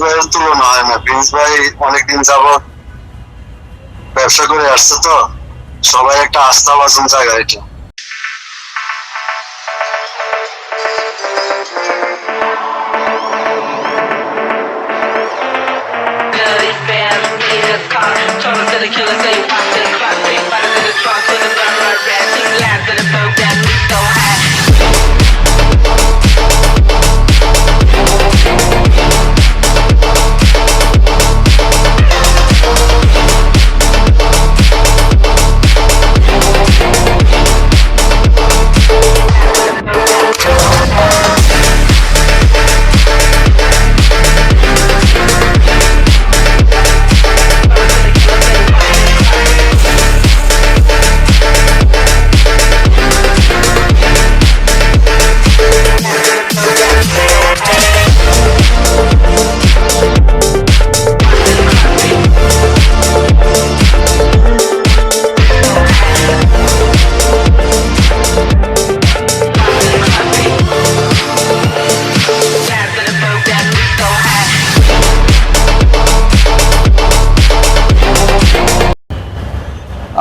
ভাইয়ের তুলনা হয় না। প্রিন্স ভাই অনেকদিন যাবত ব্যবসা করে আসছে তো। সবাই একটা আস্থা বাসন জায়গা এটা।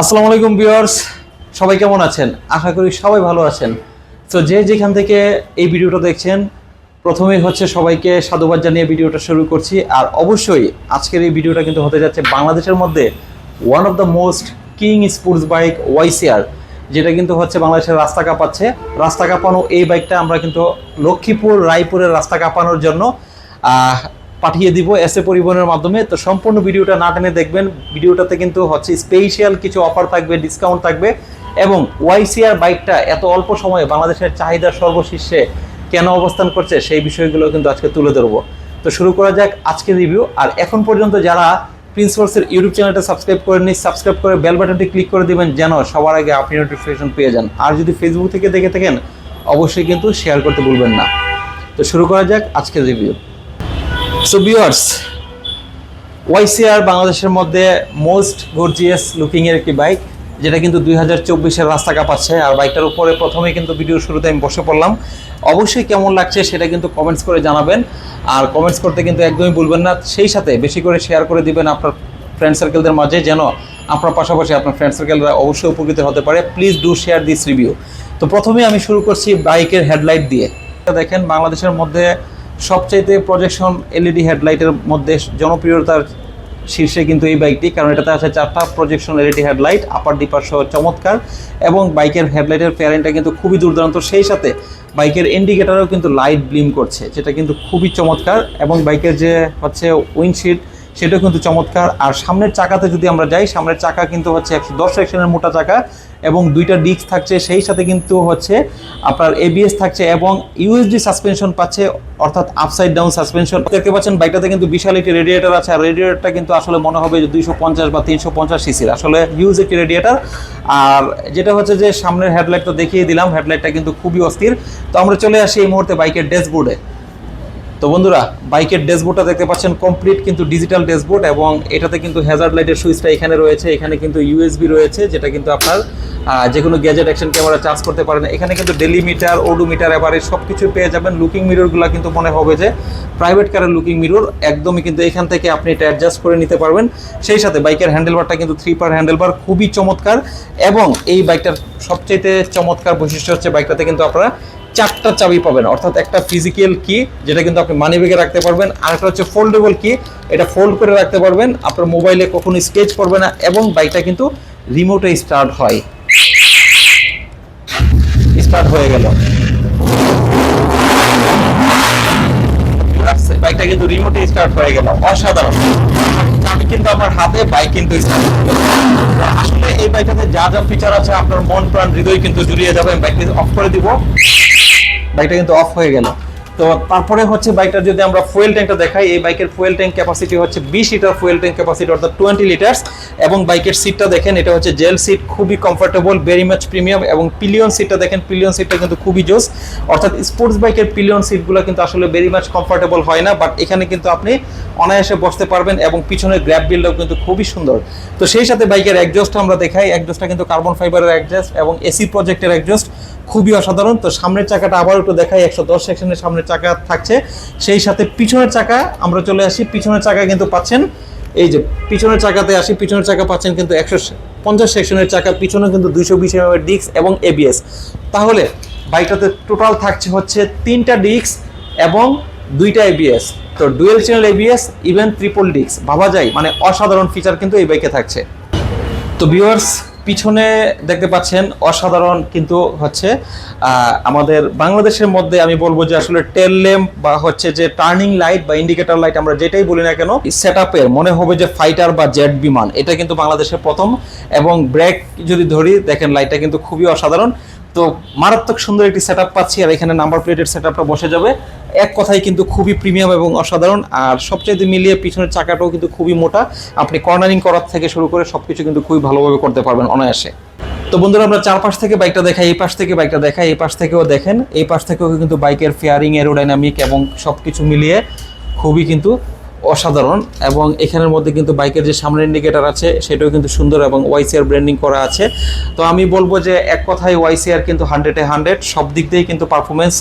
আসসালামু আলাইকুম ভিউয়ার্স, সবাই কেমন আছেন? আশা করি সবাই ভালো আছেন। তো যে যেখান থেকে এই ভিডিওটা দেখছেন, প্রথমেই হচ্ছে সবাইকে সাধুবাদ জানিয়ে ভিডিওটা শুরু করছি। আর অবশ্যই আজকের এই ভিডিওটা কিন্তু হতে যাচ্ছে বাংলাদেশের মধ্যে one of the most king sports bike YCR যেটা কিন্তু হচ্ছে বাংলাদেশের রাস্তা কাঁপাচ্ছে। রাস্তা কাঁপানো এই বাইকটা আমরা কিন্তু লক্ষ্মীপুর, রায়পুরের রাস্তা কাঁপানোর জন্য পাঠিয়ে দিব এসএ পরিবহনের মাধ্যমে। তো সম্পূর্ণ ভিডিওটা না টেনে দেখবেন। ভিডিওটাতে কিন্তু হচ্ছে স্পেশাল কিছু অফার থাকবে ডিসকাউন্ট থাকবে এবং ওয়াইসিআর বাইকটা এত অল্প সময়ে বাংলাদেশের চাহিদার সর্বশীর্ষে কেন অবস্থান করছে সেই বিষয়গুলো কিন্তু আজকে তুলে ধরবো। তো শুরু করা যাক আজকের রিভিউ আর এখন পর্যন্ত যারা প্রিন্সফোর্সের ইউটিউব চ্যানেলটা সাবস্ক্রাইব করে নিন সাবস্ক্রাইব করে বেল বাটনটি ক্লিক করে দিবেন যেন সবার আগে আপনি নোটিফিকেশন পেয়ে যান। আর যদি ফেসবুক থেকে দেখে থাকেন, অবশ্যই কিন্তু শেয়ার করতে ভুলবেন না। তো শুরু করা যাক আজকের রিভিউ সো ভিউয়ার্স ওয়াইসিআর বাংলাদেশের মধ্যে মোস্ট গর্জিয়াস লুকিংয়ের একটি বাইক যেটা কিন্তু দুই হাজার চব্বিশের রাস্তা কাঁপাচ্ছে। আর বাইকটার উপরে প্রথমেই কিন্তু ভিডিও শুরুতে আমি বসে পড়লাম। অবশ্যই কেমন লাগছে সেটা কিন্তু কমেন্টস করে জানাবেন। আর কমেন্টস করতে কিন্তু একদমই ভুলবেন না। সেই সাথে বেশি করে শেয়ার করে দিবেন আপনার ফ্রেন্ড সার্কেলদের মাঝে, যেন আপনার পাশাপাশি আপনার ফ্রেন্ড সার্কেলরা অবশ্যই উপকৃত হতে পারে। Please do share this review তো প্রথমে আমি শুরু করছি বাইকের হেডলাইট দিয়ে। দেখেন বাংলাদেশের মধ্যে সবচাইতে প্রজেকশন এলইডি হেডলাইটের মধ্যে জনপ্রিয়তার শীর্ষে কিন্তু এই বাইকটি কারণ এটাতে আছে চারটা projection LED headlight upper dipper সহ চমৎকার, এবং বাইকের হেডলাইটের প্যারেন্টটা কিন্তু খুবই দুর্দান্ত। সেই সাথে বাইকের ইন্ডিকেটারও কিন্তু লাইট ব্লিম করছে, যেটা কিন্তু খুবই চমৎকার, এবং বাইকের যে হচ্ছে উইন্ডশিট সেটাও কিন্তু চমৎকার। আর সামনের চাকাতে যদি আমরা যাই, সামনের চাকা কিন্তু হচ্ছে একশো দশ সেকশনের মোটা চাকা এবং দুইটা ডিস্ক থাকছে, সেই সাথে কিন্তু হচ্ছে আপনার এবিএস থাকছে এবং ইউএসডি সাসপেনশন পাচ্ছে, অর্থাৎ আপসাইড ডাউন সাসপেনশন দেখতে পাচ্ছেন বাইকটাতে কিন্তু বিশাল একটি রেডিয়েটার আছে, আর রেডিয়েটারটা কিন্তু আসলে মনে হবে যে দুইশো পঞ্চাশ বা তিনশো পঞ্চাশ সিসির আসলে হিউজ একটি রেডিয়েটার আর যেটা হচ্ছে যে সামনের হেডলাইট তো দেখিয়ে দিলাম হেডলাইটটা কিন্তু খুবই অস্থির। তো আমরা চলে আসি এই মুহূর্তে বাইকের ড্যাশবোর্ডে তো বন্ধুরা, বাইকের ড্যাশবোর্ডটা দেখতে পাচ্ছেন, কমপ্লিট কিন্তু ডিজিটাল ড্যাশবোর্ড এবং এটাতে কিন্তু হ্যাজার্ড লাইটের সুইচটা এখানে রয়েছে, এখানে কিন্তু ইউএসবি রয়েছে, যেটা কিন্তু আপনার যে কোনো গ্যাজেট অ্যাকশন ক্যামেরা চার্জ করতে পারেন। এখানে কিন্তু ডেলি মিটার ওডু মিটার এবারে সব কিছু পেয়ে যাবেন। লুকিং মিররগুলো কিন্তু মনে হবে যে প্রাইভেট কারের লুকিং মিরর একদমই কিন্তু এখান থেকে আপনি এটা অ্যাডজাস্ট করে নিতে পারবেন। সেই সাথে বাইকের হ্যান্ডেলবারটা কিন্তু থ্রি পার হ্যান্ডেলবার খুবই চমৎকার এবং এই বাইকটার সবচেয়ে চমৎকার বৈশিষ্ট্য হচ্ছে বাইকটাতে কিন্তু আপনারা চারটা চাবি পাবেন। অর্থাৎ একটা ফিজিক্যাল কি যেটা কিন্তু আপনি মানি ব্যাগে রাখতে পারবেন, আর একটা হচ্ছে ফোল্ডেবল কি এটা ফোল্ড করে রাখতে পারবেন। আপনার মোবাইলে কখনো স্কেচ করবে না, এবং বাইকটা কিন্তু রিমোটে স্টার্ট হয়। স্টার্ট হয়ে গেল। বাইকটা কিন্তু রিমোটে স্টার্ট হয়ে গেল। অসাধারণ। কিন্তু আমার হাতে বাইক কিন্তু হয়ে আসলে এই বাইকটাতে যা যা ফিচার আছে, আপনার মন প্রাণ হৃদয় কিন্তু জুড়িয়ে যাবে। বাইকটা অফ করে দিব। বাইকটা কিন্তু অফ হয়ে গেল। তো তারপরে হচ্ছে বাইকটার যদি আমরা ফুয়েল ট্যাঙ্কটা দেখাই, এই বাইকের ফুয়েল ট্যাঙ্ক ক্যাপাসিটি হচ্ছে বিশ লিটার ফুয়েল ট্যাঙ্ক ক্যাপাসিটি অর্থাৎ টোয়েন্টি লিটার্স এবং বাইকের সিটটা দেখেন, এটা হচ্ছে জেল সিট খুবই কমফোর্টেবল ভেরি মাচ প্রিমিয়াম এবং পিলিয়ন সিটটা দেখেন পিলিয়ন সিটটা কিন্তু খুবই জোস। অর্থাৎ স্পোর্টস বাইকের পিলিয়ন সিটগুলো কিন্তু আসলে ভেরি মাচ কমফোর্টেবল হয় না। বাট এখানে কিন্তু আপনি অনায়াসে বসতে পারবেন এবং পিছনের গ্র্যাপ বিলটাও কিন্তু খুবই সুন্দর। তো সেই সাথে বাইকের একজস্ট আমরা দেখাই। একজস্টটা কিন্তু কার্বন ফাইবারের একজস্ট এবং এসি প্রজেক্টের একজস্ট খুবই অসাধারণ। তো সামনের চাকাটা আবার একটু দেখাই, একশো দশ সেকশনের সামনের চাকা থাকছে। সেই সাথে পিছনের চাকা, আমরা চলে আসি, পিছনের চাকা কিন্তু পাচ্ছেন, এই যে পিছনের চাকাতে আসি, পিছনের চাকা পাচ্ছেন কিন্তু একশো পঞ্চাশ সেকশনের চাকা পিছনে কিন্তু দুইশো বিশ এর ডিস্ক এবং এবিএস তাহলে বাইকটাতে টোটাল থাকছে হচ্ছে তিনটা ডিস্ক এবং দুইটা এবিএস তো dual channel ABS even triple disc. ভাবা যায় মানে অসাধারণ ফিচার কিন্তু এই বাইকে থাকছে। তো ভিউয়ার্স পিছনে দেখতে পাচ্ছেন অসাধারণ কিন্তু হচ্ছে আমাদের বাংলাদেশের মধ্যে আমি বলব যে আসলে টেল ল্যাম্প বা হচ্ছে যে টার্নিং লাইট বা ইন্ডিকেটার লাইট আমরা যেটাই বলি না কেন সেট মনে হবে যে ফাইটার বা জেট বিমান, এটা কিন্তু বাংলাদেশের প্রথম এবং ব্রেক যদি ধরি দেখেন লাইটটা কিন্তু খুবই অসাধারণ। তো মারাত্মক সুন্দর একটি সেট পাচ্ছি আর এখানে নাম্বার প্লেটের সেট বসে যাবে। এক কথায় কিন্তু খুবই প্রিমিয়াম এবং অসাধারণ আর সবচাইতে মিলিয়ে পিছনের চাকাটাও কিন্তু খুবই মোটা। আপনি কর্নারিং করার থেকে শুরু করে সবকিছু কিন্তু খুবই ভালোভাবে করতে পারবেন অনায়াসে। তো বন্ধুরা, আমরা চারপাশ থেকে বাইকটা দেখাই, এই পাশ থেকে বাইকটা দেখাই, এই পাশ থেকেও দেখেন, এই পাশ থেকেও কিন্তু বাইকের ফেয়ারিং এরোডাইনামিক এবং সব কিছু মিলিয়ে খুবই কিন্তু অসাধারণ এবং এখানের মধ্যে কিন্তু বাইকের যে সামনের ইন্ডিকেটার আছে, সেটাও কিন্তু সুন্দর এবং ওয়াইসিআর ব্র্যান্ডিং করা আছে। তো আমি বলব যে এক কথায় ওয়াইসিআর কিন্তু হান্ড্রেডে হান্ড্রেড সব দিক দিয়েই কিন্তু পারফরমেন্স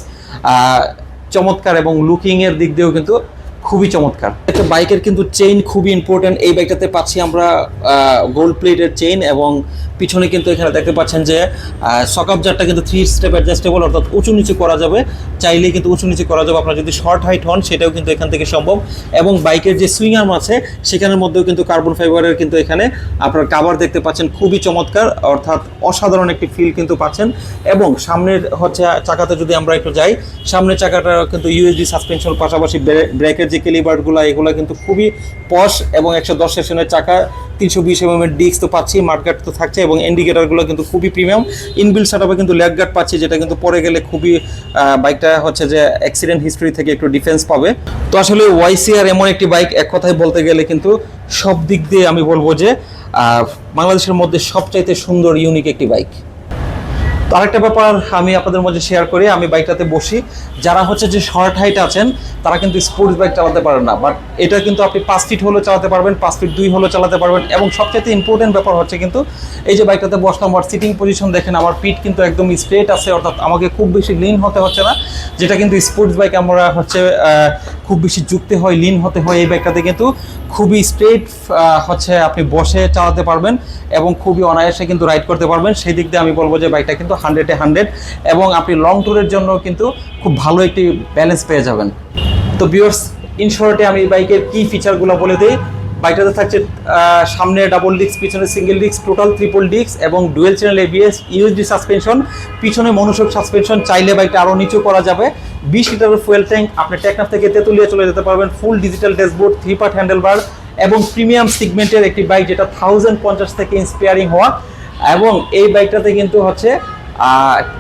চমৎকার এবং লুকিংয়ের দিক দিয়েও কিন্তু খুবই চমৎকার। একটা বাইকের কিন্তু চেইন খুবই ইম্পর্টেন্ট এই বাইকটাতে পাচ্ছি আমরা গোল্ড প্লেটের চেইন এবং পিছনে কিন্তু এখানে দেখতে পাচ্ছেন যে সকাপ জারটা কিন্তু থ্রি স্টেপ অ্যাডজাস্টেবল অর্থাৎ উঁচু নিচু করা যাবে। চাইলে কিন্তু উঁচু নিচু করা যাবে। আপনার যদি শর্ট হাইট হন, সেটাও কিন্তু এখান থেকে সম্ভব। এবং বাইকের যে সুইং আর্ম আছে, সেখানের মধ্যেও কিন্তু কার্বন ফাইবারের কিন্তু এখানে আপনার কাভার দেখতে পাচ্ছেন। খুবই চমৎকার, অর্থাৎ অসাধারণ একটি ফিল কিন্তু পাচ্ছেন। এবং সামনের হচ্ছে চাকাতে যদি আমরা একটু যাই, সামনের চাকাটা কিন্তু ইউএসডি সাসপেনশন পাশাপাশি ব্রেকের যে কেলিবারগুলো এগুলো কিন্তু খুবই পশ এবং একশো দশ সেশনের চাকা, তিনশো বিশ এম এর ডিস্ক তো পাচ্ছি মার্কেট তো থাকছে এবং ইন্ডিকেটারগুলো কিন্তু খুবই প্রিমিয়াম ইনবিল সেটআপে কিন্তু লেগ গার্ড পাচ্ছি, যেটা কিন্তু পরে গেলে খুবই বাইকটা হচ্ছে যে অ্যাক্সিডেন্ট হিস্ট্রি থেকে একটু ডিফেন্স পাবে। তো আসলে ওয়াইসিআর এমন একটি বাইক এক কথায় বলতে গেলে কিন্তু সব দিক দিয়ে আমি বলব যে বাংলাদেশের মধ্যে সবচাইতে সুন্দর ইউনিক একটি বাইক তো আরেকটা ব্যাপার আমি আপনাদের মধ্যে শেয়ার করি, আমি বাইকটাতে বসি। যারা হচ্ছে যে শর্ট হাইট আছেন, তারা কিন্তু স্পোর্টস বাইক চালাতে পারেন না। বাট এটা কিন্তু আপনি পাঁচ ফিট হলেও চালাতে পারবেন, পাঁচ ফিট দুই হলেও চালাতে পারবেন। এবং সবচেয়ে ইম্পর্টেন্ট ব্যাপার হচ্ছে কিন্তু, এই যে বাইকটাতে বসলাম, আমার সিটিং পজিশন দেখেন, আমার পিঠ কিন্তু একদম স্ট্রেট আছে, অর্থাৎ আমাকে খুব বেশি লিন হতে হচ্ছে না। যেটা কিন্তু স্পোর্টস বাইক আমরা হচ্ছে খুব বেশি যুক্তে হয় লিন হতে হয় এই বাইকটাতে কিন্তু। খুবই স্ট্রেট হচ্ছে আপনি বসে চালাতে পারবেন এবং খুবই অনায়াসে কিন্তু রাইড করতে পারবেন। সেই দিক দিয়ে আমি বলব যে বাইকটা কিন্তু হান্ড্রেডে হান্ড্রেড এবং আপনি লং ট্যুরের জন্য কিন্তু খুব ভালো একটি ব্যালেন্স পেয়ে যাবেন। তো বিয়ার্স ইন শর্টে আমি বাইকের কি ফিচারগুলো বলে দিই? বাইকটাতে থাকছে সামনে ডাবল ডিস্ক পিছনে single disc total triple disc এবং dual channel ABS USD suspension পিছনে মনোসক সাসপেনশন চাইলে বাইকটা আরও নিচু করা যাবে। বিশ লিটারের ফুয়েল ট্যাঙ্ক আপনি টেকনাফ থেকে তেঁতুলিয়া চলে যেতে পারবেন full digital dashboard three part handle bar এবং প্রিমিয়াম সিগমেন্টের একটি বাইক যেটা থাউজেন্ড পঞ্চাশ থেকে ইন্সপায়ারিং হওয়া। এবং এই বাইকটাতে কিন্তু হচ্ছে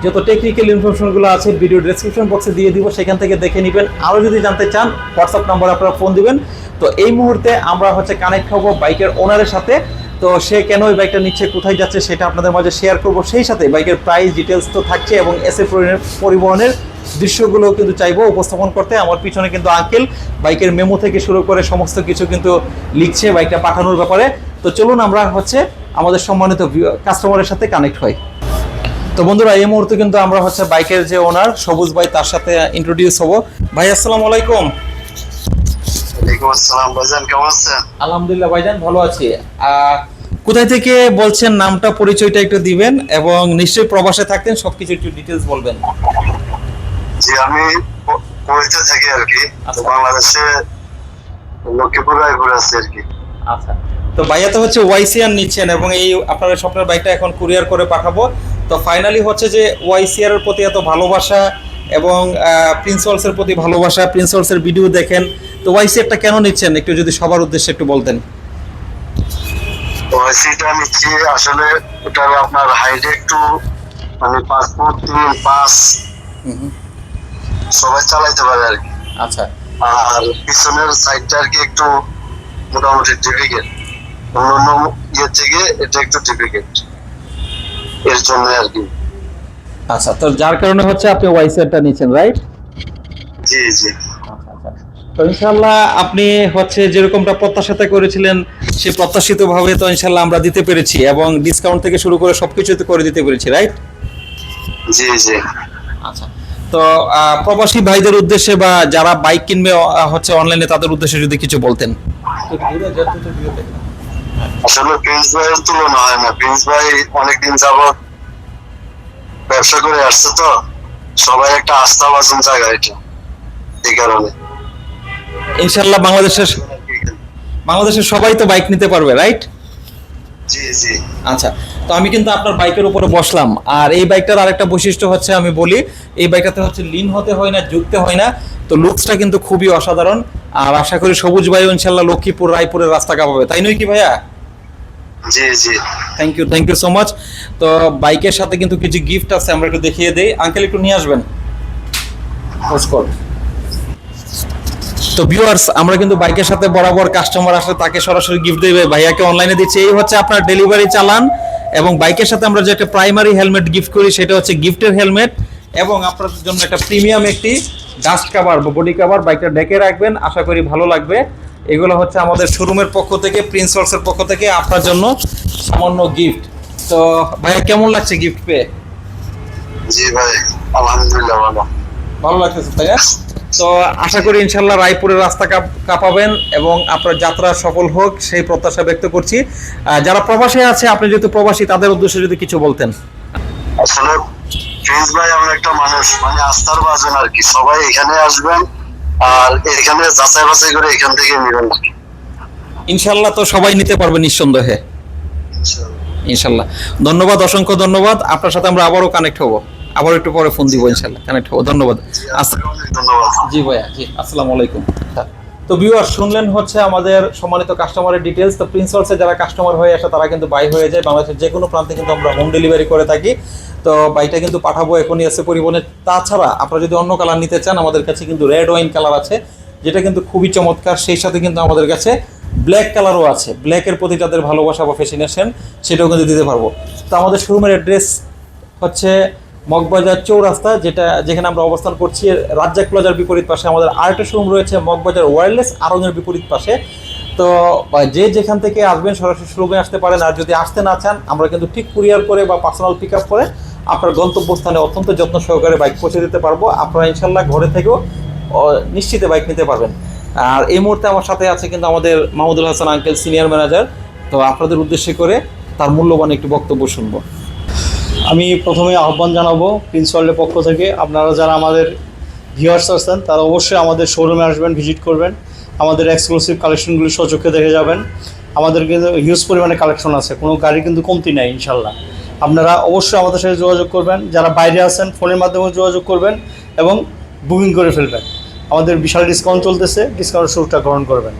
যত টেকনিক্যাল ইনফরমেশনগুলো আছে ভিডিও ডেসক্রিপশন বক্সে দিয়ে দিব, সেখান থেকে দেখে নেবেন। আরও যদি জানতে চান হোয়াটসঅ্যাপ নাম্বার আপনারা ফোন দিবেন। তো এই মুহূর্তে আমরা হচ্ছে কানেক্ট হব বাইকের ওনারের সাথে। তো সে কেন ওই বাইকটা নিচ্ছে, কোথায় যাচ্ছে, সেটা আপনাদের মাঝে শেয়ার করব। সেই সাথে বাইকের প্রাইস ডিটেলস তো থাকছে এবং এসে পরিবহনের দৃশ্যগুলো কিন্তু চাইব উপস্থাপন করতে। আমার পিছনে কিন্তু আঙ্কেল বাইকের মেমো থেকে শুরু করে সমস্ত কিছু কিন্তু লিখছে বাইকটা পাঠানোর ব্যাপারে। তো চলুন আমরা হচ্ছে আমাদের সম্মানিত কাস্টমারের সাথে কানেক্ট হই। তো বন্ধুরা এই মুহূর্তে কিন্তু আমরা হচ্ছে বাইকের যে ওনার সবুজ ভাই তার সাথে ইন্ট্রোডিউস হব। ভাই আসসালামু আলাইকুম। ওয়ালাইকুম আসসালাম ভাইজান কেমন আছেন? আলহামদুলিল্লাহ ভাইজান ভালো আছি। কোথায় থেকে বলছেন নামটা পরিচয়টা একটু দিবেন এবং নিশ্চয়ই প্রবাসে থাকতেন সবকিছু একটু ডিটেলস বলবেন। জি আমি কুয়েতে থাকি আর কি। আচ্ছা। বাংলাদেশে লক্ষ্মীপুর রায়পুর আছি আর কি। আচ্ছা। তো ভাইয়া তো হচ্ছে ওয়াইসিআর নিচ্ছেন এবং এই আপনার স্বপ্নের বাইকটা এখন কুরিয়ার করে পাঠাবো। তো ফাইনালি হচ্ছে যে ওয়াইসিআর এর প্রতি এত ভালোবাসা এবং প্রিন্সিপালসের প্রতি ভালোবাসা প্রিন্সিপালসের ভিডিও দেখেন তো ওয়াইসিআরটা কেন নিচ্ছেন? একটু যদি সবার উদ্দেশ্যে একটু বলতেন। তো সিটা নিচ্ছি আসলে ওটার আপনার হাইটে একটু মানে পাসপোর্ট তিন পাঁচ সবাই চালাইতে পারে আর কি। আচ্ছা। আর পিছনের সাইডটা আর কি একটু মোটামুটি ডিফিকেট অন্যান্য ইয়ে থেকে এটা একটু ডিফিকেট এর জন্য আর কি। আচ্ছা তো যার কারণে হচ্ছে আপনি ওয়াইসিআরটা নিচ্ছেন রাইট জি জি। তো ইনশাল্লাহ আপনি হচ্ছে যেরকমটা প্রত্যাশাতে করেছিলেন সে প্রত্যাশিত ভাবে তো ইনশাল্লাহ আমরা দিতে পেরেছি এবং ডিসকাউন্ট থেকে শুরু করে সবকিছু তো করে দিতে পেরেছি রাইট জি জি। আচ্ছা তো প্রবাসী ভাইদের উদ্দেশ্যে বা যারা বাইক কিনবে হচ্ছে অনলাইনে তাদের উদ্দেশ্যে যদি কিছু বলতেন। আসলে প্রিন্স ভাইয়ের তুলনা হয় না। প্রিন্স ভাই অনেকদিন যাবত ব্যবসা করে আসছে তো। সবাই একটা আস্থা বাজন জায়গা এটা। এই কারণে। ইনশাল্লাহ বাংলাদেশের বাংলাদেশের সবাই তো বাইক নিতে পারবে রাইট জি জি। আচ্ছা তো আমি কিন্তু আপনার বাইকের উপরে বসলাম। আর এই বাইকটার আরেকটা বৈশিষ্ট্য হচ্ছে আমি বলি এই বাইকটাতে হচ্ছে লিন হতে হয় না ঝুঁকতে হয় না। তো লুকসটা কিন্তু খুবই অসাধারণ। আর আশা করি সবুজ ভাই ইনশাল্লাহ লক্ষ্মীপুর রায়পুরের রাস্তা কাঁপাবে। তাই নয় কি ভাইয়া? জি জি। Thank you thank you so much তো বাইকের সাথে কিন্তু কিছু গিফট আছে, আমরা একটু দেখিয়ে দেই। আঙ্কেল একটু নিয়ে আসবেন? নমস্কার তো ভিউয়ার্স আমরা কিন্তু বাইকের সাথে বরাবর কাস্টমার আসলে তাকে সরাসরি গিফট দেবে। ভাইয়াকে অনলাইনে দিচ্ছে। এই হচ্ছে আপনার ডেলিভারি চালান এবং বাইকের সাথে আমরা যে একটা প্রাইমারি হেলমেট গিফট করি, সেটা হচ্ছে গিফটের হেলমেট এবং আপনার জন্য একটা প্রিমিয়াম একটি ডাস্ট কাভার বা বডি কাভার বাইকটা ডেকে রাখবেন। আশা করি ভালো লাগবে। এগুলো হচ্ছে আমাদের শোরুমের পক্ষ থেকে প্রিন্স ওয়ার্কসের পক্ষ থেকে আপনার জন্য সামান্য গিফট তো ভাইয়া কেমন লাগছে গিফট পেয়ে? জি ভাই আলহামদুলিল্লাহ ভালো। ভালো লাগতেছে তাই তো আশা করি ইনশাল্লাহ রায়পুরের রাস্তা কাপ- কাঁপাবেন এবং আপনার যাত্রা সফল হোক সেই প্রত্যাশা ব্যক্ত করছি। যারা প্রবাসী আছে আপনি যেহেতু প্রবাসী তাদের উদ্দেশ্যে যদি কিছু বলতেন। আসলে প্রিন্স ভাই এমন একটা মানুষ মানে আস্থার বাজন আর কি। সবাই এখানে আসবেন আর এখানে যাচাই বাছাই করে এখান থেকে নেবেন ইনশাল্লাহ তো সবাই নিতে পারবে নিঃসন্দেহে। ইনশাল্লাহ। ধন্যবাদ অসংখ্য ধন্যবাদ। আপনার সাথে আমরা আবারও কানেক্ট হব। আবার একটু পরে ফোন দিব ইনশাল্লাহ। কানেক্ট হব। ধন্যবাদ। ধন্যবাদ। জি ভাইয়া জি আসসালামু আলাইকুম। তো ভিউয়ার শুনলেন হচ্ছে আমাদের সম্মানিত কাস্টমারের ডিটেলস তো প্রিন্সপলসে যারা কাস্টমার হয়ে আসে, তারা কিন্তু বাই হয়ে যায়। বাংলাদেশের যে কোনো প্রান্তে কিন্তু আমরা হোম ডেলিভারি করে থাকি। তো বাইটা কিন্তু পাঠাবো এখনই আছে পরিবহনে তাছাড়া আপনারা যদি অন্য কালার নিতে চান, আমাদের কাছে কিন্তু রেড ওয়াইন কালার আছে, যেটা কিন্তু খুবই চমৎকার। সেই সাথে কিন্তু আমাদের কাছে ব্ল্যাক কালারও আছে। ব্ল্যাকের প্রতি যাদের ভালোবাসা বা ফ্যাসিনেশন সেটাও কিন্তু দিতে পারব। তো আমাদের শোরুমের অ্যাড্রেস হচ্ছে মগবাজার চৌরাস্তা, যেটা, যেখানে আমরা অবস্থান করছি, রাজ্জাক প্লাজার বিপরীত পাশে আমাদের আরেকটা শোরুম রয়েছে, মগবাজার ওয়্যারলেস আরঙের বিপরীত পাশে। তো যে যেখান থেকে আসবেন, সরাসরি শোরুমে আসতে পারেন, আর যদি আসতে না চান, আমরা কিন্তু ঠিক কুরিয়ার করে বা পার্সোনাল পিক আপ করে আপনার গন্তব্যস্থানে অত্যন্ত যত্ন সহকারে বাইক পৌঁছে দিতে পারব। আপনারা ইনশাল্লাহ ঘরে থেকেও নিশ্চিতে বাইক নিতে পারবেন। আর এই মুহূর্তে আমার সাথে আছে কিন্তু আমাদের Mahmudul Hasan uncle senior manager তো আপনাদের উদ্দেশ্যে করে তার মূল্যবান একটি বক্তব্য শুনব। আমি প্রথমে আহ্বান জানাব প্রিন্সিপালের পক্ষ থেকে। আপনারা যারা আমাদের ভিউয়ার্স আছেন, তারা অবশ্যই আমাদের শোরুমে আসবেন ভিজিট করবেন। আমাদের এক্সক্লুসিভ কালেকশনগুলি সচক্ষে দেখে যাবেন। আমাদের কিন্তু হিউজ পরিমাণে কালেকশন আছে, কোনো গাড়ি কিন্তু কমতি নেই ইনশাল্লাহ আপনারা অবশ্যই আমাদের সাথে যোগাযোগ করবেন। যারা বাইরে আছেন, ফোনের মাধ্যমে যোগাযোগ করবেন এবং বুকিং করে ফেলবেন। আমাদের বিশাল ডিসকাউন্ট চলতেছে ডিসকাউন্টের সুযোগটা গ্রহণ করবেন।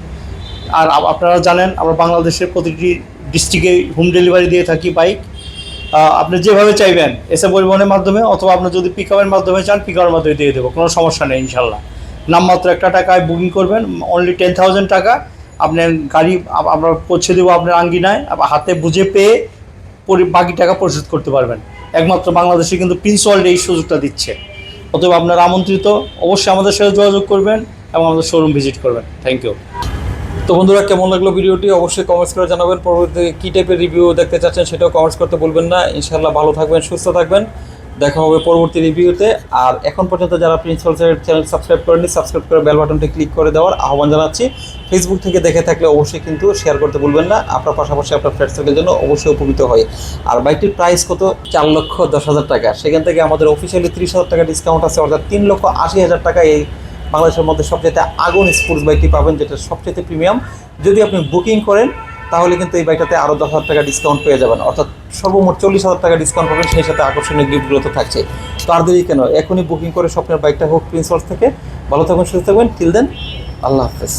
আর আপনারা জানেন, আমরা বাংলাদেশের প্রতিটি ডিস্ট্রিক্টে হোম ডেলিভারি দিয়ে থাকি বাইক আপনি যেভাবে চাইবেন এসে পরিবহনের মাধ্যমে অথবা আপনি যদি পিক আপের মাধ্যমে চান পিক আপের মাধ্যমে দিয়ে দেবো, কোনো সমস্যা নেই, ইনশাল্লাহ। নামমাত্র একটা টাকায় বুকিং করবেন অনলি টেন থাউজেন্ড টাকা। আপনি গাড়ি আমরা পৌঁছে দেবো আপনার আঙ্গিনায় হাতে বুঝে পেয়ে বাকি টাকা পরিশোধ করতে পারবেন। একমাত্র বাংলাদেশে কিন্তু প্রিন্স ওয়ার্ল্ড এই সুযোগটা দিচ্ছে। অতএব আপনারা আমন্ত্রিত, অবশ্যই আমাদের সাথে যোগাযোগ করবেন এবং আমাদের শোরুম ভিজিট করবেন। থ্যাংক ইউ তো বন্ধুরা, কেমন লাগল ভিডিওটি? অবশ্যই কমেন্টস করে জানাবেন। পরবর্তীতে কী টাইপের রিভিউ দেখতে চাচ্ছেন সেটাও কমেন্টস করতে বলবেন না। ইনশাল্লাহ ভালো থাকবেন, সুস্থ থাকবেন। দেখা হবে পরবর্তী রিভিউতে আর এখন পর্যন্ত যারা প্রিন্সিপালসের চ্যানেল সাবস্ক্রাইব করেনি সাবস্ক্রাইব করে বেল বাটনটি ক্লিক করে দেওয়ার আহ্বান জানাচ্ছি। ফেসবুক থেকে দেখে থাকলে অবশ্যই কিন্তু শেয়ার করতে ভুলবেন না। আপনার পাশাপাশি আপনার ফ্রেন্ড সার্কেলের জন্য অবশ্যই উপকৃত হয় আর বাইকটির প্রাইস কত? চার লক্ষ দশ হাজার টাকা। সেখান থেকে আমাদের অফিসিয়ালি ত্রিশ হাজার টাকা ডিসকাউন্ট আছে, অর্থাৎ তিন লক্ষ আশি হাজার টাকা এই বাংলাদেশের মধ্যে সবচেয়ে আগুন স্পোর্টস বাইকটি পাবেন, যেটা সবচেয়ে প্রিমিয়াম যদি আপনি বুকিং করেন, তাহলে কিন্তু এই বাইকটাতে আরও দশ হাজার টাকা ডিসকাউন্ট পেয়ে যাবেন। অর্থাৎ সর্বমোট চল্লিশ হাজার টাকা ডিসকাউন্ট পাবেন, সেই সাথে আকর্ষণীয় গিফটগুলো তো থাকছে। তো আর দেরি কেন? এখনই বুকিং করে স্বপ্নের বাইকটা হোক প্রিন্সওয়ার্স থেকে। ভালো থাকবেন, সুস্থ থাকবেন। টিল দেন আল্লাহ হাফেজ।